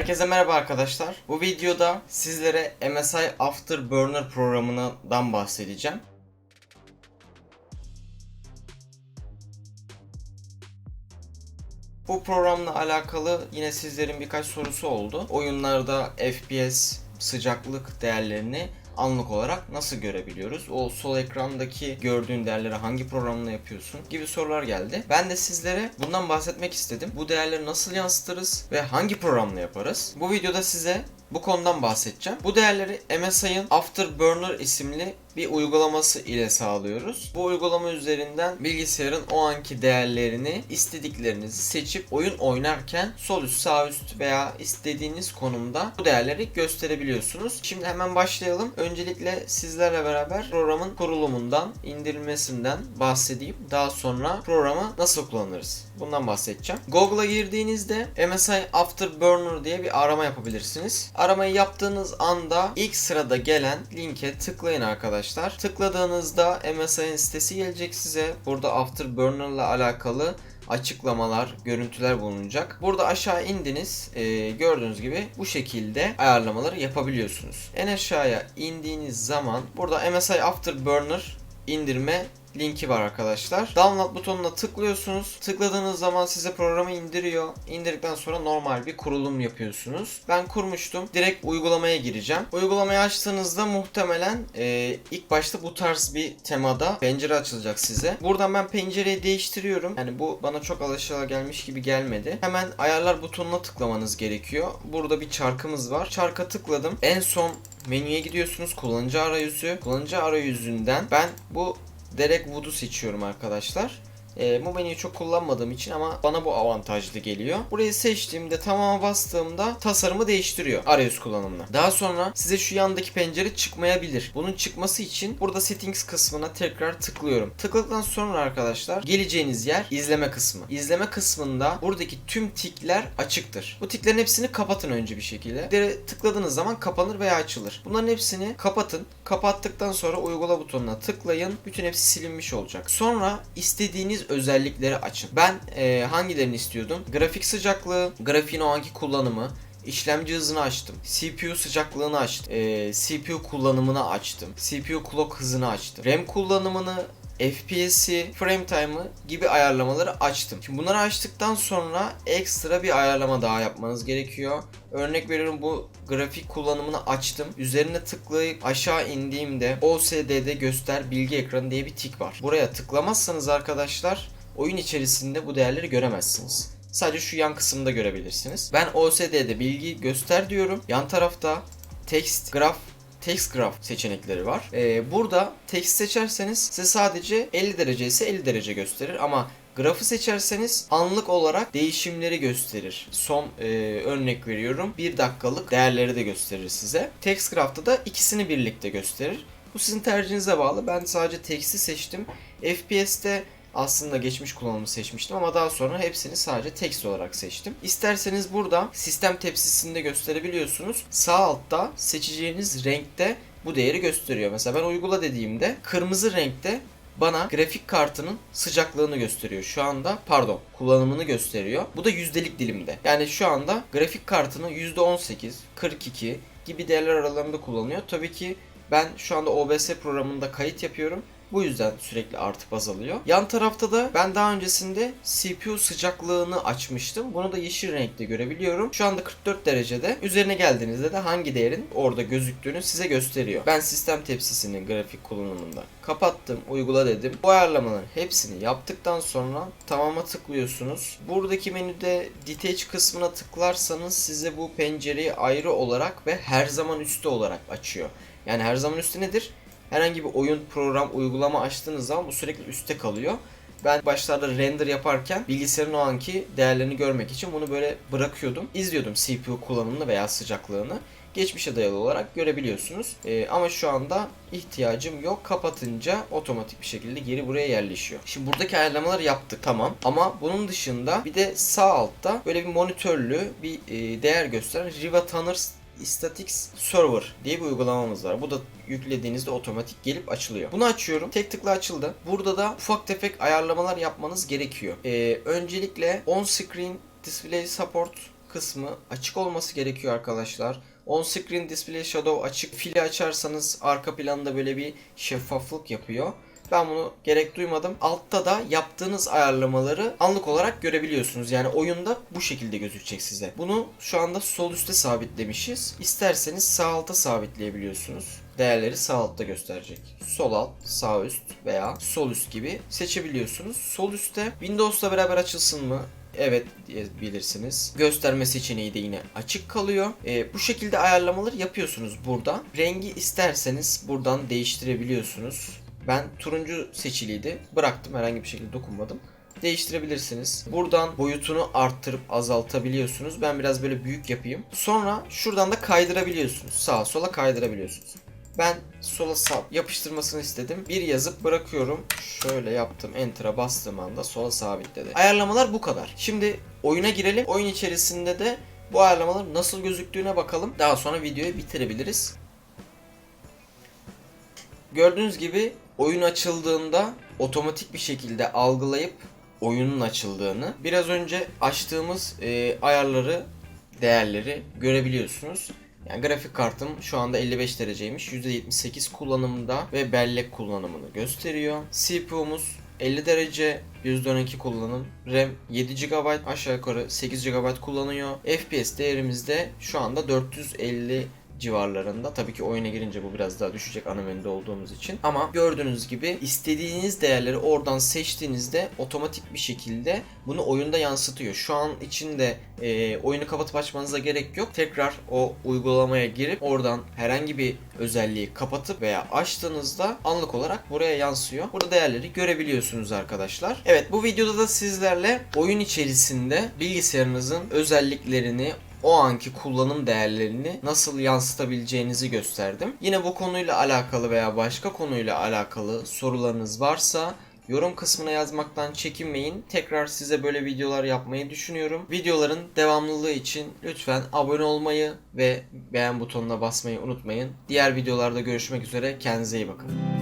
Herkese merhaba arkadaşlar. Bu videoda sizlere MSI Afterburner programından bahsedeceğim. Bu programla alakalı yine sizlerin birkaç sorusu oldu. Oyunlarda FPS, sıcaklık değerlerini anlık olarak nasıl görebiliyoruz? O sol ekrandaki gördüğün değerleri hangi programla yapıyorsun gibi sorular geldi. Ben de sizlere bundan bahsetmek istedim. Bu değerleri nasıl yansıtırız ve hangi programla yaparız? Bu videoda size bu konudan bahsedeceğim. Bu değerleri MSI'ın Afterburner isimli bir uygulaması ile sağlıyoruz. Bu uygulama üzerinden bilgisayarın o anki değerlerini istediklerinizi seçip oyun oynarken sol üst, sağ üst veya istediğiniz konumda bu değerleri gösterebiliyorsunuz. Şimdi hemen başlayalım. Öncelikle sizlerle beraber programın kurulumundan, indirilmesinden bahsedeyim. Daha sonra programı nasıl kullanırız? Bundan bahsedeceğim. Google'a girdiğinizde MSI Afterburner diye bir arama yapabilirsiniz. Aramayı yaptığınız anda ilk sırada gelen linke tıklayın arkadaşlar. Tıkladığınızda MSI'nin sitesi gelecek size. Burada Afterburner ile alakalı açıklamalar, görüntüler bulunacak. Burada aşağı indiniz. Ee, gördüğünüz gibi bu şekilde ayarlamaları yapabiliyorsunuz. En aşağıya indiğiniz zaman burada MSI Afterburner indirme linki var arkadaşlar. Download butonuna tıklıyorsunuz. Tıkladığınız zaman size programı indiriyor. İndirdikten sonra normal bir kurulum yapıyorsunuz. Ben kurmuştum. Direkt uygulamaya gireceğim. Uygulamayı açtığınızda muhtemelen e, ilk başta bu tarz bir temada pencere açılacak size. Buradan ben pencereyi değiştiriyorum. Yani bu bana çok alışılagelmiş gibi gelmedi. Hemen ayarlar butonuna tıklamanız gerekiyor. Burada bir çarkımız var. Çarka tıkladım. En son menüye gidiyorsunuz. Kullanıcı arayüzü. Kullanıcı arayüzünden ben bu Derek Wood'u seçiyorum arkadaşlar. E, bu menüyü çok kullanmadığım için ama bana bu avantajlı geliyor. Burayı seçtiğimde tamama bastığımda tasarımı değiştiriyor arayüz kullanımına. Daha sonra size şu yandaki pencere çıkmayabilir. Bunun çıkması için burada settings kısmına tekrar tıklıyorum. Tıkladıktan sonra arkadaşlar geleceğiniz yer izleme kısmı. İzleme kısmında buradaki tüm tikler açıktır. Bu tiklerin hepsini kapatın önce bir şekilde. De tıkladığınız zaman kapanır veya açılır. Bunların hepsini kapatın. Kapattıktan sonra uygula butonuna tıklayın. Bütün hepsi silinmiş olacak. Sonra istediğiniz özellikleri açın. Ben e, hangilerini istiyordum? Grafik sıcaklığı, grafiğin o anki kullanımı, İşlemci hızını açtım. CPU sıcaklığını açtım. E, CPU kullanımını açtım. CPU clock hızını açtım. RAM kullanımını FPS'i, frame time'ı gibi ayarlamaları açtım. Şimdi bunları açtıktan sonra ekstra bir ayarlama daha yapmanız gerekiyor. Örnek veriyorum bu grafik kullanımını açtım. Üzerine tıklayıp aşağı indiğimde OSD'de göster bilgi ekranı diye bir tik var. Buraya tıklamazsanız arkadaşlar oyun içerisinde bu değerleri göremezsiniz. Sadece şu yan kısımda görebilirsiniz. Ben OSD'de bilgi göster diyorum. Yan tarafta text, graf text graph seçenekleri var. Ee, burada text seçerseniz size sadece 50 derece ise 50 derece gösterir ama Grafı seçerseniz anlık olarak değişimleri gösterir. Son e, örnek veriyorum. 1 dakikalık değerleri de gösterir size. Text Graph'ta da ikisini birlikte gösterir. Bu sizin tercihinize bağlı. Ben sadece text'i seçtim. FPS'te aslında geçmiş kullanımı seçmiştim ama daha sonra hepsini sadece text olarak seçtim. İsterseniz burada sistem tepsisinde gösterebiliyorsunuz. Sağ altta seçeceğiniz renkte bu değeri gösteriyor. Mesela ben uygula dediğimde kırmızı renkte bana grafik kartının sıcaklığını gösteriyor. Şu anda pardon kullanımını gösteriyor. Bu da yüzdelik dilimde. Yani şu anda grafik kartını %18, 42 gibi değerler aralarında kullanıyor. Tabii ki ben şu anda OBS programında kayıt yapıyorum. Bu yüzden sürekli artıp azalıyor. Yan tarafta da ben daha öncesinde CPU sıcaklığını açmıştım. Bunu da yeşil renkte görebiliyorum. Şu anda 44 derecede. Üzerine geldiğinizde de hangi değerin orada gözüktüğünü size gösteriyor. Ben sistem tepsisinin grafik kullanımında kapattım, uygula dedim. Bu ayarlamaların hepsini yaptıktan sonra tamama tıklıyorsunuz. Buradaki menüde detach kısmına tıklarsanız size bu pencereyi ayrı olarak ve her zaman üstte olarak açıyor. Yani her zaman üstte nedir? Herhangi bir oyun, program, uygulama açtığınız zaman bu sürekli üstte kalıyor. Ben başlarda render yaparken bilgisayarın o anki değerlerini görmek için bunu böyle bırakıyordum. İzliyordum CPU kullanımını veya sıcaklığını. Geçmişe dayalı olarak görebiliyorsunuz. Ee, ama şu anda ihtiyacım yok. Kapatınca otomatik bir şekilde geri buraya yerleşiyor. Şimdi buradaki ayarlamaları yaptık tamam. Ama bunun dışında bir de sağ altta böyle bir monitörlü bir e, değer gösteren Riva Tanner Statics Server diye bir uygulamamız var. Bu da yüklediğinizde otomatik gelip açılıyor. Bunu açıyorum. Tek tıkla açıldı. Burada da ufak tefek ayarlamalar yapmanız gerekiyor. Ee, öncelikle on screen display support kısmı açık olması gerekiyor arkadaşlar. On screen display shadow açık. Fili açarsanız arka planda böyle bir şeffaflık yapıyor. Ben bunu gerek duymadım. Altta da yaptığınız ayarlamaları anlık olarak görebiliyorsunuz. Yani oyunda bu şekilde gözükecek size. Bunu şu anda sol üstte sabitlemişiz. İsterseniz sağ alta sabitleyebiliyorsunuz. Değerleri sağ altta gösterecek. Sol alt, sağ üst veya sol üst gibi seçebiliyorsunuz. Sol üstte Windows'la beraber açılsın mı? Evet diyebilirsiniz. Gösterme seçeneği de yine açık kalıyor. Ee, bu şekilde ayarlamaları yapıyorsunuz burada. Rengi isterseniz buradan değiştirebiliyorsunuz. Ben turuncu seçiliydi. Bıraktım herhangi bir şekilde dokunmadım. Değiştirebilirsiniz. Buradan boyutunu arttırıp azaltabiliyorsunuz. Ben biraz böyle büyük yapayım. Sonra şuradan da kaydırabiliyorsunuz. Sağa sola kaydırabiliyorsunuz. Ben sola sağ yapıştırmasını istedim. Bir yazıp bırakıyorum. Şöyle yaptım. Enter'a bastığım anda sola sabitledi. Ayarlamalar bu kadar. Şimdi oyuna girelim. Oyun içerisinde de bu ayarlamalar nasıl gözüktüğüne bakalım. Daha sonra videoyu bitirebiliriz. Gördüğünüz gibi oyun açıldığında otomatik bir şekilde algılayıp oyunun açıldığını biraz önce açtığımız e, ayarları değerleri görebiliyorsunuz. Yani grafik kartım şu anda 55 dereceymiş. %78 kullanımda ve bellek kullanımını gösteriyor. CPU'muz 50 derece %12 kullanım. RAM 7 GB aşağı yukarı 8 GB kullanıyor. FPS değerimiz de şu anda 450 civarlarında. Tabii ki oyuna girince bu biraz daha düşecek ana olduğumuz için. Ama gördüğünüz gibi istediğiniz değerleri oradan seçtiğinizde otomatik bir şekilde bunu oyunda yansıtıyor. Şu an içinde e, oyunu kapatıp açmanıza gerek yok. Tekrar o uygulamaya girip oradan herhangi bir özelliği kapatıp veya açtığınızda anlık olarak buraya yansıyor. Burada değerleri görebiliyorsunuz arkadaşlar. Evet bu videoda da sizlerle oyun içerisinde bilgisayarınızın özelliklerini o anki kullanım değerlerini nasıl yansıtabileceğinizi gösterdim. Yine bu konuyla alakalı veya başka konuyla alakalı sorularınız varsa yorum kısmına yazmaktan çekinmeyin. Tekrar size böyle videolar yapmayı düşünüyorum. Videoların devamlılığı için lütfen abone olmayı ve beğen butonuna basmayı unutmayın. Diğer videolarda görüşmek üzere. Kendinize iyi bakın.